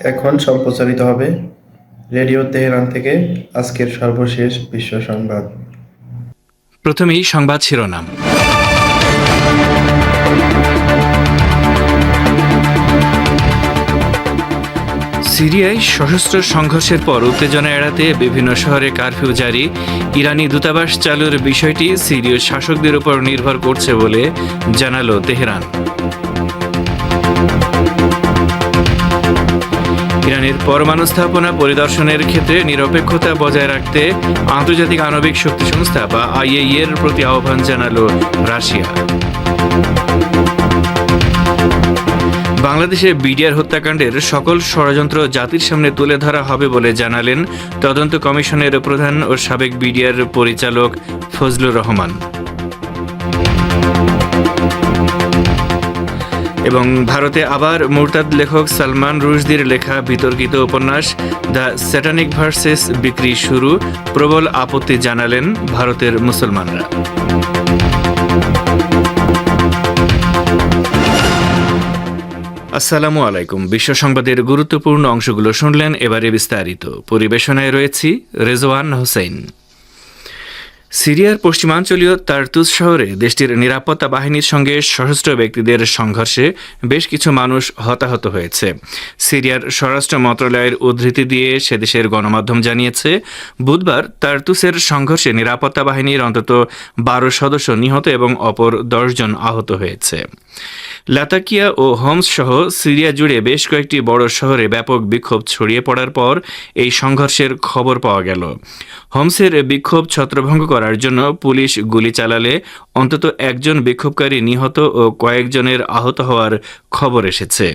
এখন সম্প্রচারিত হবে রেডিও তেহরান থেকে আজকের সর্বশেষ বিশ্ব সংবাদ। প্রথমেই সংবাদ শিরোনাম। সিরিয়ায় সশস্ত্র সংঘর্ষের পর উত্তেজনা এড়াতে বিভিন্ন শহরে কারফিউ জারি। ইরানি দূতাবাস চালুর বিষয়টি সিরীয় শাসকদের উপর নির্ভর করছে বলে জানালো তেহরান। ইরানের পরমাণু স্থাপনা পরিদর্শনের ক্ষেত্রে নিরপেক্ষতা বজায় রাখতে আন্তর্জাতিক আণবিক শক্তি সংস্থা বা আইএইএর প্রতি আহ্বান জানালো রাশিয়া। বাংলাদেশে বিডিআর হত্যাকাণ্ডের সকল ষড়যন্ত্র জাতির সামনে তুলে ধরা হবে বলে জানালেন তদন্ত কমিশনের প্রধান ও সাবেক বিডিআর পরিচালক ফজলুর রহমান। এবং ভারতে আবার মুরতাদ লেখক সালমান রুশদির লেখা বিতর্কিত উপন্যাস দ্য স্যাটানিক ভার্সেস বিক্রি শুরু, প্রবল আপত্তি জানালেন ভারতের মুসলমানরা। আসসালামু আলাইকুম। বিশ্ব সংবাদের গুরুত্বপূর্ণ অংশগুলো শুনলেন, এবারে বিস্তারিত। পরিবেশনায় রয়েছি রেজওয়ান হোসেন। সিরিয়ার পশ্চিমাঞ্চলীয় তার্তুস শহরে দেশটির নিরাপত্তা বাহিনীর সঙ্গে সশস্ত্র ব্যক্তিদের সংঘর্ষে বেশ কিছু মানুষ হতাহত হয়েছে। সিরিয়ার স্বরাষ্ট্র মন্ত্রণালয়ের উদ্ধৃতি দিয়ে সে দেশের গণমাধ্যম জানিয়েছে, বুধবার তারতুসের সংঘর্ষে নিরাপত্তা বাহিনীর অন্তত বারো সদস্য নিহত এবং অপর দশজন আহত হয়েছে। লাতাকিয়া ও হোমস সহ সিরিয়া জুড়ে বেশ কয়েকটি বড় শহরে ব্যাপক বিক্ষোভ ছড়িয়ে পড়ার পর এই সংঘর্ষের খবর পাওয়া গেল। হোমসের বিক্ষোভ ছত্রভঙ্গ করার জন্য পুলিশ গুলি চালালে অন্তত একজন বিক্ষোভকারী নিহত ও কয়েকজনের আহত হওয়ার খবর এসেছে।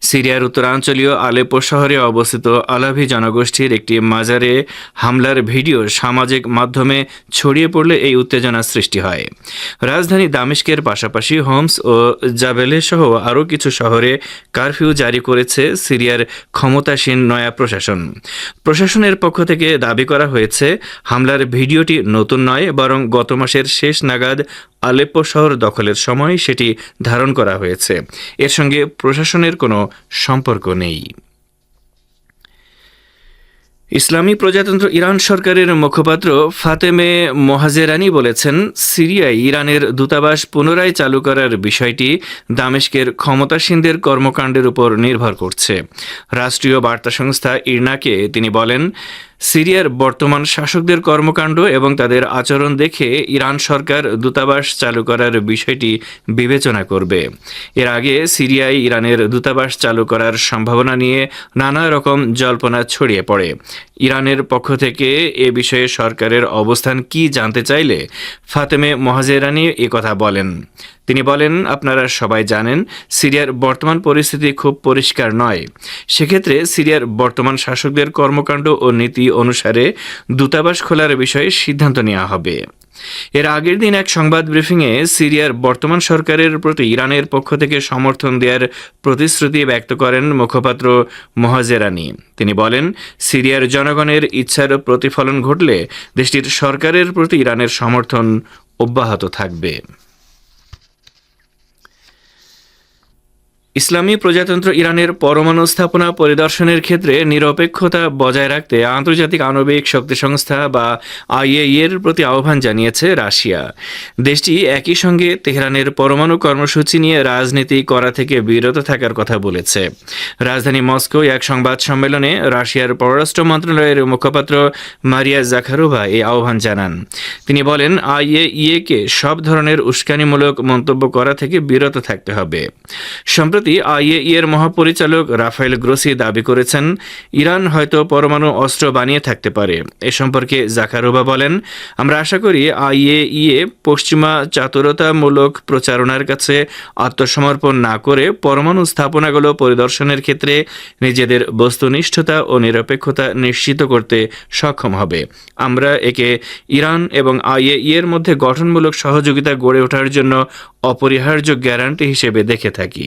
সিরিয়ার উত্তরাঞ্চলীয় আলেপো শহরে অবস্থিত আলাভি জনগোষ্ঠীর একটি মাজারে হামলার ভিডিও সামাজিক মাধ্যমে ছড়িয়ে পড়লে এই উত্তেজনা সৃষ্টি হয়। রাজধানী দামেস্কের পাশাপাশি হোমস ও জাবেলে সহ আরও কিছু শহরে কারফিউ জারি করেছে সিরিয়ার ক্ষমতাসীন নয়া প্রশাসন। প্রশাসনের পক্ষ থেকে দাবি করা হয়েছে, হামলার ভিডিওটি নতুন নয়, বরং গত মাসের শেষ নাগাদ আলেপ্পো শহর দখলের সময় সেটি ধারণ করা হয়েছে। এর সঙ্গে প্রশাসনের কোনো সম্পর্ক নেই। ইসলামী প্রজাতন্ত্র ইরান সরকারের মুখপাত্র ফাতেমে মোহাজেরানি বলেছেন, সিরিয়ায় ইরানের দূতাবাস পুনরায় চালু করার বিষয়টি দামেস্কের ক্ষমতাসীনদের কর্মকাণ্ডের উপর নির্ভর করছে। রাষ্ট্রীয় বার্তা সংস্থা ইরনাকে তিনি বলেন সিরিয়ার বর্তমান শাসকদের কর্মকাণ্ড এবং তাদের আচরণ দেখে ইরান সরকার দূতাবাস চালু করার বিষয়টি বিবেচনা করবে। এর আগে সিরিয়ায় ইরানের দূতাবাস চালু করার সম্ভাবনা নিয়ে নানা রকম জল্পনা ছড়িয়ে পড়ে। ইরানের পক্ষ থেকে এ বিষয়ে সরকারের অবস্থান কি জানতে চাইলে ফাতেমে মহাজেরানি কথা বলেন। তিনি বলেন, আপনারা সবাই জানেন, সিরিয়ার বর্তমান পরিস্থিতি খুব পরিষ্কার নয়। সেক্ষেত্রে সিরিয়ার বর্তমান শাসকদের কর্মকাণ্ড ও নীতি অনুসারে দূতাবাস খোলার বিষয়ে সিদ্ধান্ত নেওয়া হবে। এর আগের দিন এক সংবাদ ব্রিফিংয়ে সিরিয়ার বর্তমান সরকারের প্রতি ইরানের পক্ষ থেকে সমর্থন দেওয়ার প্রতিশ্রুতি ব্যক্ত করেন মুখপাত্র মহাজেরানি। তিনি বলেন, সিরিয়ার জনগণের ইচ্ছার প্রতিফলন ঘটলে দেশটির সরকারের প্রতি ইরানের সমর্থন অব্যাহত থাকবে। ইসলামী প্রজাতন্ত্র ইরানের পরমাণু স্থাপনা পরিদর্শনের ক্ষেত্রে নিরপেক্ষতা বজায় রাখতে আন্তর্জাতিক আণবিক শক্তি সংস্থা বা আইএই প্রতি আহ্বান জানিয়েছে রাশিয়া। দেশটি একই সঙ্গে তেহরানের পরমাণু কর্মসূচি নিয়ে রাজনীতি করা থেকে বিরত থাকার কথা বলেছে। রাজধানী মস্কো এক সংবাদ সম্মেলনে রাশিয়ার পররাষ্ট্র মন্ত্রণালয়ের মুখপাত্র মারিয়া জাখারোভা এই আহ্বান জানান। তিনি বলেন আইএইএ কে সব ধরনের উস্কানিমূলক মন্তব্য করা থেকে বিরত থাকতে হবে। সম্প্রতি সম্প্রতি আইএই এর মহাপরিচালক রাফায়েল গ্রোসি দাবি করেছেন, ইরান হয়তো পরমাণু অস্ত্র বানিয়ে থাকতে পারে। এ সম্পর্কে জাকারোবা বলেন, আমরা আশা করি আইএইএ পশ্চিমা চাতুরতামূলক প্রচারণার কাছে আত্মসমর্পণ না করে পরমাণু স্থাপনাগুলো পরিদর্শনের ক্ষেত্রে নিজেদের বস্তুনিষ্ঠতা ও নিরপেক্ষতা নিশ্চিত করতে সক্ষম হবে। আমরা একে ইরান এবং আইএই এর মধ্যে গঠনমূলক সহযোগিতা গড়ে ওঠার জন্য অপরিহার্য গ্যারান্টি হিসেবে দেখে থাকি।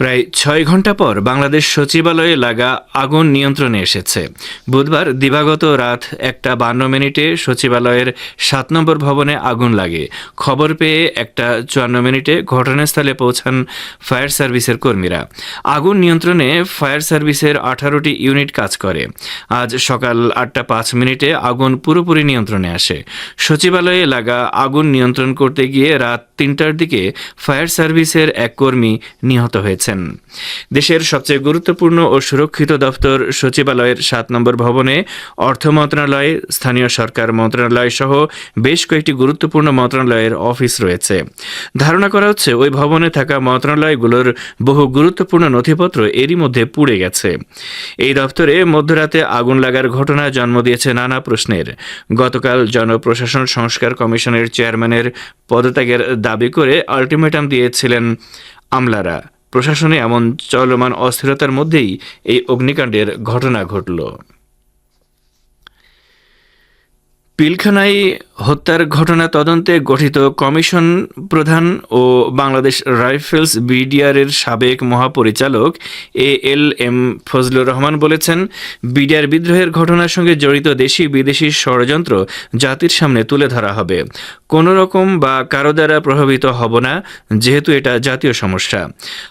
প্রায় ছয় ঘণ্টা পর বাংলাদেশ সচিবালয়ে লাগা আগুন নিয়ন্ত্রণে এসেছে। বুধবার দিবাগত রাত একটা বান্ন মিনিটে সচিবালয়ের সাত নম্বর ভবনে আগুন লাগে। খবর পেয়ে একটা চুয়ান্ন মিনিটে ঘটনাস্থলে পৌঁছান ফায়ার সার্ভিসের কর্মীরা। আগুন নিয়ন্ত্রণে ফায়ার সার্ভিসের আঠারোটি ইউনিট কাজ করে। আজ সকাল আটটা পাঁচ মিনিটে আগুন পুরোপুরি নিয়ন্ত্রণে আসে। সচিবালয়ে লাগা আগুন নিয়ন্ত্রণ করতে গিয়ে রাত তিনটার দিকে ফায়ার সার্ভিসের এক কর্মী নিহত হয়েছেন দেশের সবচেয়ে গুরুত্বপূর্ণ ও সুরক্ষিত দপ্তর সচিবালয়ের সাত নম্বর ভবনে অর্থ মন্ত্রণালয়, স্থানীয় সরকার মন্ত্রণালয় সহ বেশ কয়েকটি গুরুত্বপূর্ণ মন্ত্রণালয়ের অফিস রয়েছে। ধারণা করা হচ্ছে, ওই ভবনে থাকা মন্ত্রণালয়গুলোর বহু গুরুত্বপূর্ণ নথিপত্র এরই মধ্যে পুড়ে গেছে। এই দপ্তরে মধ্যরাতে আগুন লাগার ঘটনা জন্ম দিয়েছে নানা প্রশ্নের। গতকাল জনপ্রশাসন সংস্কার কমিশনের চেয়ারম্যানের পদত্যাগের দাবি করে আলটিমেটাম দিয়েছিলেন আমলারা। প্রশাসনে এমন চলমান অস্থিরতার মধ্যেই এই অগ্নিকাণ্ডের ঘটনা ঘটল। পিলখানায় হত্যার ঘটনা তদন্তে গঠিত কমিশন প্রধান ও বাংলাদেশ রাইফেলস বিডিআরের সাবেক মহাপরিচালক A L M Fazlur Rahman বলেছেন, বিডিআর বিদ্রোহের ঘটনার সঙ্গে জড়িত দেশি বিদেশি ষড়যন্ত্র জাতির সামনে তুলে ধরা হবে। কোনো রকম বা কারও দ্বারা প্রভাবিত হব না, যেহেতু এটা জাতীয় সমস্যা।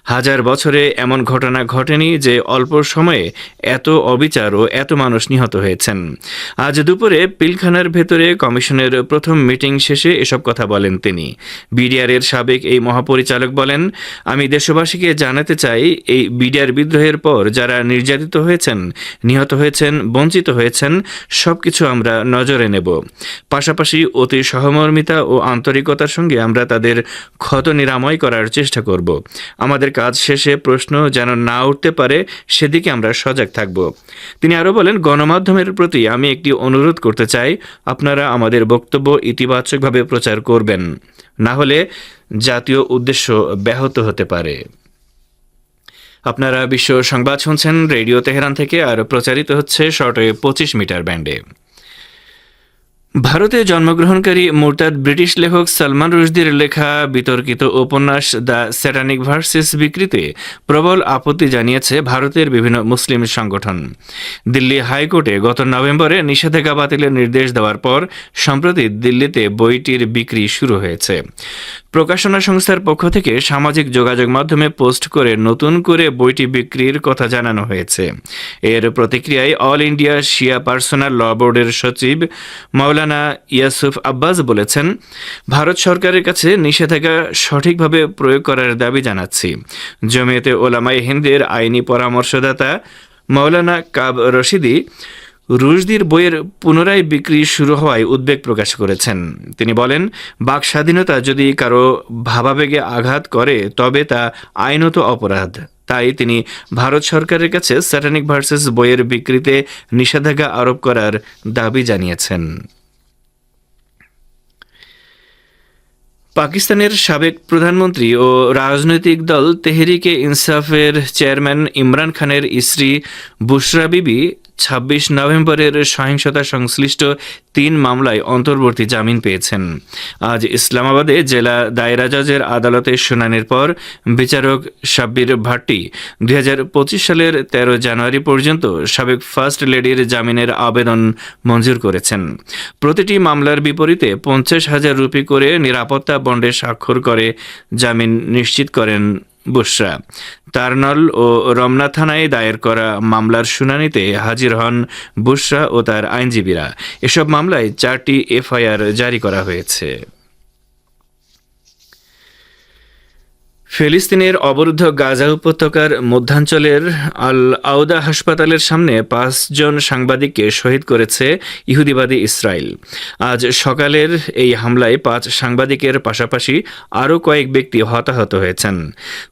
হাজার বছরে এমন ঘটনা ঘটেনি যে অল্প সময়ে এত অবিচার ও এত মানুষ নিহত হয়েছেন। আজ দুপুরে পিলখানার ভেতরে কমিশনের প্রথম মিটিং শেষে এসব কথা বলেন তিনি। বিডিআরের সাবেক এই মহাপরিচালক বলেন, আমি দেশবাসীকে জানাতে চাই, এই বিডিআর বিদ্রোহের পর যারা নির্যাতিত হয়েছেন, নিহত হয়েছেন, বঞ্চিত হয়েছেন, সবকিছু আমরা নজরে নেব। পাশাপাশি অতি সহমর্মিতা ও আন্তরিকতার সঙ্গে আমরা তাদের ক্ষত নিরাময় করার চেষ্টা করব। আমাদের কাজ শেষে প্রশ্ন যেন না উঠতে পারে, সেদিকে আমরা সজাগ থাকব। তিনি আরও বলেন, গণমাধ্যমের প্রতি আমি একটি অনুরোধ করতে চাই, আপনারা আমাদের বক্তব্য ইতিবাচকভাবে প্রচার করবেন, না হলে জাতীয় উদ্দেশ্য ব্যাহত হতে পারে। আপনারা বিশ্ব সংবাদ শুনছেন রেডিও তেহরান থেকে, আর প্রচারিত হচ্ছে শর্টে পঁচিশ মিটার ব্যান্ডে। ভারতে জন্মগ্রহণকারী মোরতাদ ব্রিটিশ লেখক সালমান রুশদির লেখা বিতর্কিত উপন্যাস দ্য স্যাটানিক ভার্সেস বিক্রিতে প্রবল আপত্তি জানিয়েছে ভারতের বিভিন্ন মুসলিম সংগঠন। দিল্লি হাইকোর্টে গত নভেম্বরে নিষেধাজ্ঞা বাতিলের নির্দেশ দেওয়ার পর, সম্প্রতি দিল্লিতে বইটির বিক্রি শুরু হয়েছে। প্রকাশনা সংস্থার পক্ষ থেকে সামাজিক যোগাযোগ মাধ্যমে পোস্ট করে নতুন করে বইটি বিক্রির কথা জানানো হয়েছে। এর প্রতিক্রিয়ায় all India Shia personal law বোর্ডের সচিব মাওলানা ইয়াসুফ আব্বাস বলেছেন, ভারত সরকারের কাছে নিষেধাজ্ঞা সঠিকভাবে প্রয়োগ করার দাবি জানাচ্ছি। জমিয়তে ওলামাই হিন্দের আইনি পরামর্শদাতা মাওলানা কাব রশিদি রুশদির বইয়ের পুনরায় বিক্রি শুরু হওয়ায় উদ্বেগ প্রকাশ করেছেন। তিনি বলেন, বাক স্বাধীনতা যদি কারও ভাবাবেগে আঘাত করে, তবে তা আইনত অপরাধ। তাই তিনি ভারত সরকারের কাছে স্যাটানিক ভার্সেস বইয়ের বিক্রিতে নিষেধাজ্ঞা আরোপ করার দাবি জানিয়েছেন। পাকিস্তানের সাবেক প্রধানমন্ত্রী ও রাজনৈতিক দল তেহরিকে ইনসাফের চেয়ারম্যান ইমরান খানের স্ত্রী বুশরা বিবি ছাব্বিশ নভেম্বরের সহিংসতা সংশ্লিষ্ট তিন মামলায় অন্তর্বর্তী জামিন পেয়েছেন। আজ ইসলামাবাদে জেলা দায়রা জজের আদালতে শুনানির পর বিচারক সাব্বির ভাট্টি দুই হাজার পঁচিশ সালের তেরো জানুয়ারি পর্যন্ত সাবেক ফার্স্ট লেডির জামিনের আবেদন মঞ্জুর করেছেন। প্রতিটি মামলার বিপরীতে পঞ্চাশ হাজার রুপি করে নিরাপত্তা বন্ডে স্বাক্ষর করে জামিন নিশ্চিত করেন বুশরা তারনল ও রমনা থানায় দায়ের করা মামলার শুনানিতে হাজির হন বুসরা ও তার আইনজীবীরা। এসব মামলায় চারটি এফআইআর জারি করা হয়েছে। ফিলিস্তিনের অবরুদ্ধ গাজা উপত্যকার মধ্যাঞ্চলের আল আউদা হাসপাতালের সামনে পাঁচজন সাংবাদিককে শহীদ করেছে ইহুদিবাদী ইসরায়েল আজ সকালের এই হামলায় পাঁচ সাংবাদিকের পাশাপাশি আরও কয়েক ব্যক্তি হতাহত হয়েছেন।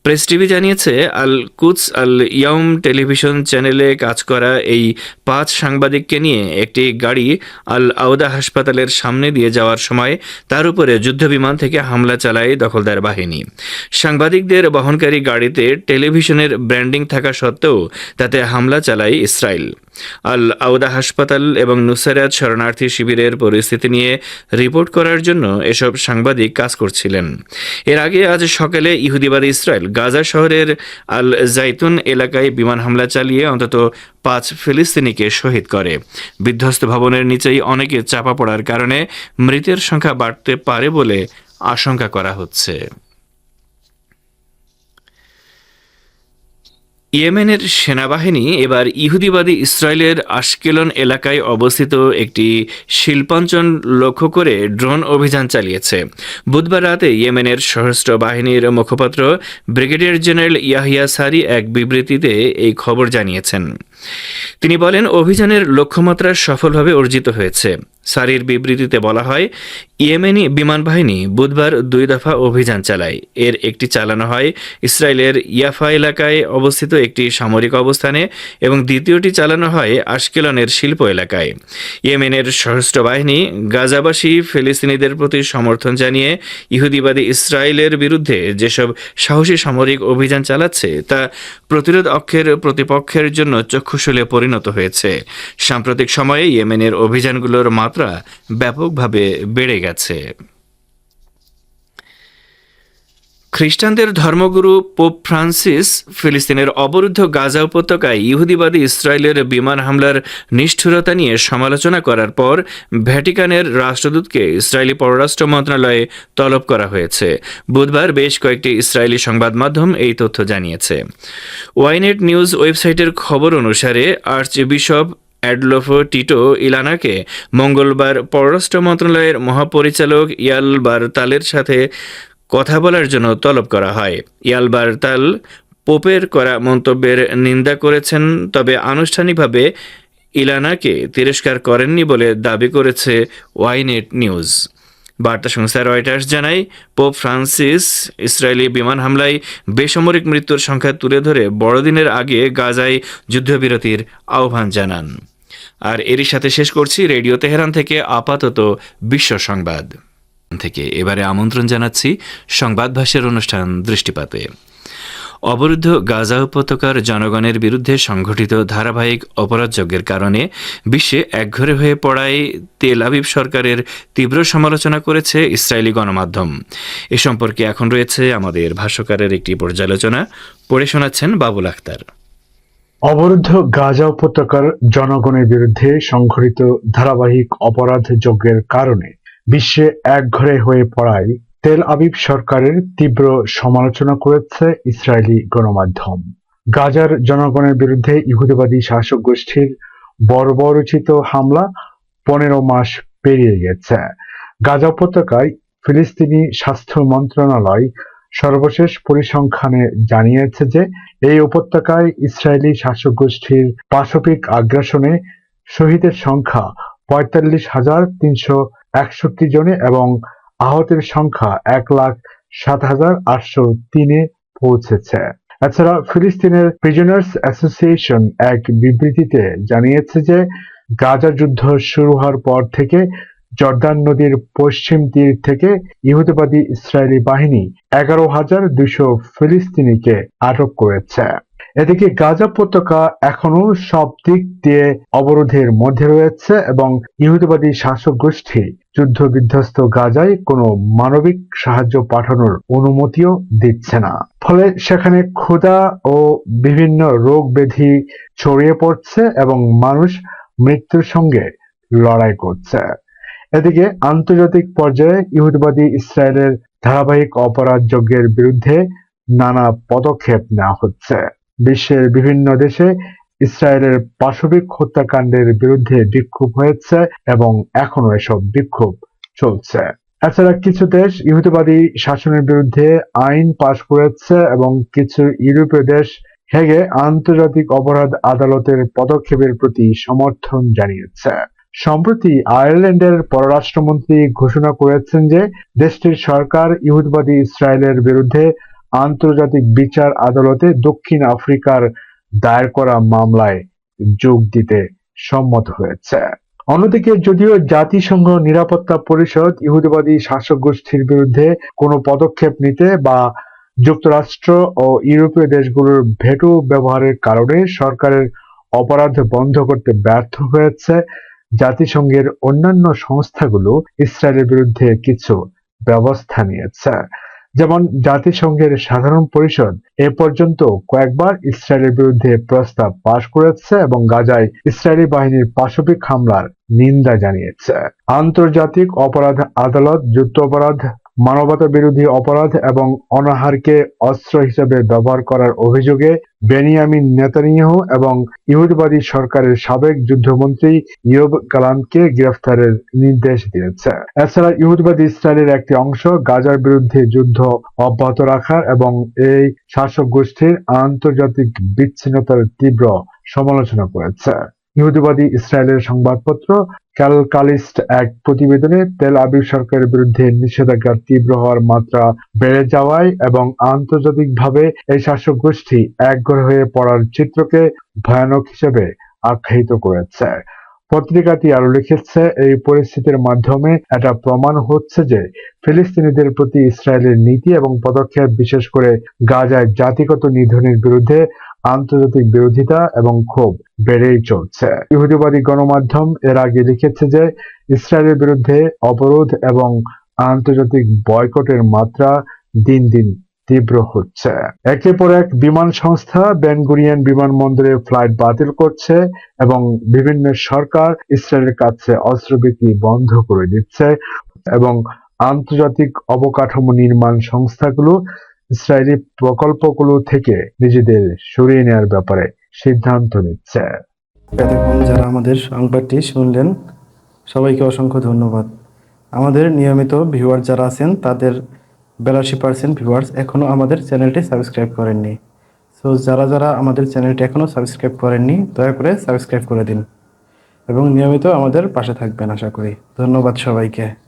প্রেস টিভি জানিয়েছে আল কুৎস আল ইয়ম টেলিভিশন চ্যানেলে কাজ করা এই পাঁচ সাংবাদিককে নিয়ে একটি গাড়ি আল আউদা হাসপাতালের সামনে দিয়ে যাওয়ার সময় তার উপরে যুদ্ধবিমান থেকে হামলা চালায় দখলদার বাহিনী। সাংবাদিকদের বহনকারী গাড়িতে টেলিভিশনের ব্র্যান্ডিং থাকা সত্ত্বেও তাতে হামলা চালায় ইসরায়েল। আল আউদা হাসপাতাল এবং নুসারাত শরণার্থী শিবিরের পরিস্থিতি নিয়ে রিপোর্ট করার জন্য এসব সাংবাদিক কাজ করছিলেন। এর আগে আজ সকালে ইহুদিবাদী ইসরায়েল গাজা শহরের আল জাইতুন এলাকায় বিমান হামলা চালিয়ে অন্তত পাঁচ ফিলিস্তিনিকে শহীদ করে। বিধ্বস্ত ভবনের নিচেই অনেকে চাপা পড়ার কারণে মৃতের সংখ্যা বাড়তে পারে বলে আশঙ্কা করা হচ্ছে। ইয়েমেনের সেনাবাহিনী এবার ইহুদিবাদী ইসরায়েলের আশকেলন এলাকায় অবস্থিত একটি শিল্পাঞ্চল লক্ষ্য করে ড্রোন অভিযান চালিয়েছে। বুধবার রাতে ইয়েমেনের সশস্ত্র বাহিনীর মুখপাত্র ব্রিগেডিয়ার জেনারেল ইয়াহিয়া সারি এক বিবৃতিতে এই খবর জানিয়েছেন। তিনি বলেন, অভিযানের লক্ষ্যমাত্রা সফলভাবে অর্জিত হয়েছে। সারির বিবৃতিতে বলা হয়, ইয়েমেনি বিমান বাহিনী বুধবার দুই দফা অভিযান চালায়। এর একটি চালানো হয় ইসরায়েলের ইয়াফা এলাকায় অবস্থিত একটি সামরিক অবস্থানে এবং দ্বিতীয়টি চালানো হয় আশকেলনের শিল্প এলাকায়। ইয়েমেনের সশস্ত্র বাহিনী গাজাবাসী ফিলিস্তিনিদের প্রতি সমর্থন জানিয়ে ইহুদিবাদী ইসরায়েলের বিরুদ্ধে যেসব সাহসী সামরিক অভিযান চালাচ্ছে, তা প্রতিরোধ অক্ষের প্রতিপক্ষের জন্য চক্ষুশূলে পরিণত হয়েছে। সাম্প্রতিক সময়ে ইয়েমেনের অভিযানগুলোর মাত্রা ব্যাপকভাবে বেড়ে গেছে। খ্রিস্টানদের ধর্মগুরু পোপ ফ্রান্সিস ফিলিস্তিনের অবরুদ্ধ গাজা উপত্যকায় ইহুদিবাদী ইসরায়েলের বিমান হামলার নিষ্ঠুরতা নিয়ে সমালোচনা করার পর ভ্যাটিকানের রাষ্ট্রদূতকে ইসরায়েলি পররাষ্ট্র মন্ত্রণালয়ে তলব করা হয়েছে। বুধবার বেশ কয়েকটি ইসরায়েলি সংবাদ মাধ্যম এই তথ্য জানিয়েছে। ওয়াইনেট নিউজ ওয়েবসাইটের খবর অনুসারে আর্চ বিশপ অ্যাডলোফো টিটো ইলানাকে মঙ্গলবার পররাষ্ট্র মন্ত্রণালয়ের মহাপরিচালক ইয়ালবার তালের সাথে কথা বলার জন্য তলব করা হয়। ইয়ালবার তাল পোপের করা মন্তব্যের নিন্দা করেছেন, তবে আনুষ্ঠানিকভাবে ইলানাকে তিরস্কার করেননি বলে দাবি করেছে ওয়াইনেট নিউজ। বার্তা সংস্থা রয়টার্স জানায়, পোপ ফ্রান্সিস ইসরায়েলি বিমান হামলায় বেসামরিক মৃত্যুর সংখ্যা তুলে ধরে বড়দিনের আগে গাজায় যুদ্ধবিরতির আহ্বান জানান। আর এরই সাথে শেষ করছি রেডিও তেহরান থেকে আপাতত বিশ্ব সংবাদ। থেকে এবারে আমন্ত্রণ জানাচ্ছি সংবাদ ভাষের অনুষ্ঠান দৃষ্টিপাতে। অবরুদ্ধ গাজা উপত্যকার জনগণের বিরুদ্ধে সংঘটিত ধারাবাহিক অপরাধযজ্ঞের কারণে বিশ্বে একঘরে হয়ে পড়ায় তেল আবিব সরকারের তীব্র সমালোচনা করেছে ইসরায়েলি গণমাধ্যম। এ সম্পর্কে এখন রয়েছে আমাদের ভাষ্যকারের একটি পর্যালোচনা। পড়ে শোনাচ্ছেন বাবুল আক্তার অবরুদ্ধ গাজা উপত্যকার জনগণের বিরুদ্ধে সংঘটিত ধারাবাহিক অপরাধ যজ্ঞের কারণে বিশ্বে একঘরে হয়ে পড়ায় তেল আবিব সরকারের তীব্র সমালোচনা করেছে ইসরায়েলি গণমাধ্যম। গাজার জনগণের বিরুদ্ধে ইহুদিবাদী শাসক গোষ্ঠীর বর্বরচিত হামলা পনেরো মাস পেরিয়ে গেছে। গাজা উপত্যকায় ফিলিস্তিনি স্বাস্থ্য মন্ত্রণালয় সর্বশেষ পরিসংখ্যানে জানিয়েছে যে এই উপত্যকায় ইসরায়েলি শাসক গোষ্ঠীর পাশবিক আগ্রাসনে শহীদের সংখ্যা পঁয়তাল্লিশ হাজার তিনশো একষট্টি জনে এবং আহতের সংখ্যা এক লাখ সাত হাজার আটশো তিনে পৌঁছেছে। এছাড়া ফিলিস্তিনের প্রিজনার্স অ্যাসোসিয়েশন এক বিবৃতিতে জানিয়েছে যে, গাজা যুদ্ধ শুরু হওয়ার পর থেকে জর্দান নদীর পশ্চিম তীর থেকে ইহুদিবাদী ইসরায়েলি বাহিনী এগারো হাজার দুইশো ফিলিস্তিনিকে আটক করেছে। এদিকে গাজা উপত্যকা এখনও সব দিক দিয়ে অবরোধের মধ্যে রয়েছে এবং ইহুদিবাদী শাসক গোষ্ঠী যুদ্ধ বিধ্বস্ত গাজায় কোনো মানবিক সাহায্য পাঠানোর অনুমতিও দিচ্ছে না। ফলে সেখানে ক্ষুধা ও বিভিন্ন রোগ ব্যাধি ছড়িয়ে পড়ছে এবং মানুষ মৃত্যুর সঙ্গে লড়াই করছে। এদিকে আন্তর্জাতিক পর্যায়ে ইহুদিবাদী ইসরায়েলের ধারাবাহিক অপরাধ যজ্ঞের বিরুদ্ধে নানা পদক্ষেপ নেওয়া হচ্ছে। বিশ্বের বিভিন্ন দেশে ইসরায়েলের পাশবিক হত্যাকাণ্ডের বিরুদ্ধে বিক্ষোভ হয়েছে এবং এখনও এসব বিক্ষোভ চলছে। এছাড়া কিছু দেশ ইহুদিবাদী শাসনের বিরুদ্ধে আইন পাশ করেছে এবং কিছু ইউরোপীয় দেশ হেগে আন্তর্জাতিক অপরাধ আদালতের পদক্ষেপের প্রতি সমর্থন জানিয়েছে। সম্প্রতি আয়ারল্যান্ডের পররাষ্ট্রমন্ত্রী ঘোষণা করেছেন যে, দেশটির সরকার ইহুদিবাদী ইসরায়েলের বিরুদ্ধে আন্তর্জাতিক বিচার আদালতে দক্ষিণ আফ্রিকার দায়ের করা মামলায় যোগ দিতে সম্মত হয়েছে। অন্যদিকে যদিও জাতিসংঘ নিরাপত্তা পরিষদ ইহুদিবাদী শাসক গোষ্ঠীর বিরুদ্ধে কোনো পদক্ষেপ নিতে বা যুক্তরাষ্ট্র ও ইউরোপীয় দেশগুলোর ভেটো ব্যবহারের কারণে সরকারের অপরাধ বন্ধ করতে ব্যর্থ হয়েছে, জাতিসংঘের অন্যান্য সংস্থাগুলো ইসরায়েলের বিরুদ্ধে কিছু ব্যবস্থা নিয়েছে। যেমন জাতিসংঘের সাধারণ পরিষদ এ পর্যন্ত কয়েকবার ইসরায়েলের বিরুদ্ধে প্রস্তাব পাশ করেছে এবং গাজায় ইসরায়েলি বাহিনীর পাশবিক হামলার নিন্দা জানিয়েছে। আন্তর্জাতিক অপরাধ আদালত, যুদ্ধাপরাধ মানবতা বিরোধী অপরাধ এবং অনাহারকে অস্ত্র হিসেবে ব্যবহার করার অভিযোগে বেনিয়ামিন নেতানিয়াহু এবং ইহুদবাদী সরকারের সাবেক যুদ্ধমন্ত্রী ইয়ব কালামকে গ্রেফতারের নির্দেশ দিয়েছে। এছাড়া ইহুদবাদী ইসরায়েলের একটি অংশ গাজার বিরুদ্ধে যুদ্ধ অব্যাহত রাখার এবং এই শাসক গোষ্ঠীর আন্তর্জাতিক বিচ্ছিন্নতার তীব্র সমালোচনা করেছে। ইহুদিবাদী ইসরায়েলের সংবাদপত্র ক্যালকালিস্ট এক প্রতিবেদনে তেল আবিব সরকারের বিরুদ্ধে নিষেধাজ্ঞার তীব্র হওয়ার মাত্রা বেড়ে যাওয়ায় এবং আন্তর্জাতিকভাবে এই শাসক গোষ্ঠী একঘরে হয়ে পড়ার চিত্রকে ভয়ানক হিসেবে আখ্যায়িত করেছে। পত্রিকাটি আরও লিখেছে, এই পরিস্থিতির মাধ্যমে এটা প্রমাণ হচ্ছে যে ফিলিস্তিনিদের প্রতি ইসরায়েলের নীতি এবং পদক্ষেপ, বিশেষ করে গাজায় জাতিগত নিধনের বিরুদ্ধে আন্তর্জাতিক বিরোধিতা এবং ক্ষোভ বেড়েই চলছে। ইহুদিবাদী গণমাধ্যম এর আগে লিখেছে যে, ইসরায়েলের বিরুদ্ধে অবরোধ এবং আন্তর্জাতিক বয়কটের মাত্রা দিন দিন তীব্র হচ্ছে। একের পর এক বিমান সংস্থা বেনগুরিয়ান বিমানবন্দরে ফ্লাইট বাতিল করছে এবং বিভিন্ন সরকার ইসরায়েলের কাছে অস্ত্র বিক্রি বন্ধ করে দিচ্ছে এবং আন্তর্জাতিক অবকাঠামো নির্মাণ সংস্থাগুলো ইসরায়েলি প্রকল্পগুলো থেকে নিজেদের সরিয়ে নেওয়ার ব্যাপারে সিদ্ধান্ত নিচ্ছে। এতক্ষণ যারা আমাদের সংবাদটি শুনলেন, সবাইকে অসংখ্য ধন্যবাদ। আমাদের নিয়মিত ভিউয়ার যারা আছেন, তাদের বিরাশি পার্সেন্ট ভিউয়ার্স এখনও আমাদের চ্যানেলটি সাবস্ক্রাইব করেননি। সো যারা যারা আমাদের চ্যানেলটি এখনও সাবস্ক্রাইব করেননি, দয়া করে সাবস্ক্রাইব করে দিন। এবং নিয়মিত আমাদের পাশে থাকবেন, আশা করি। ধন্যবাদ সবাইকে।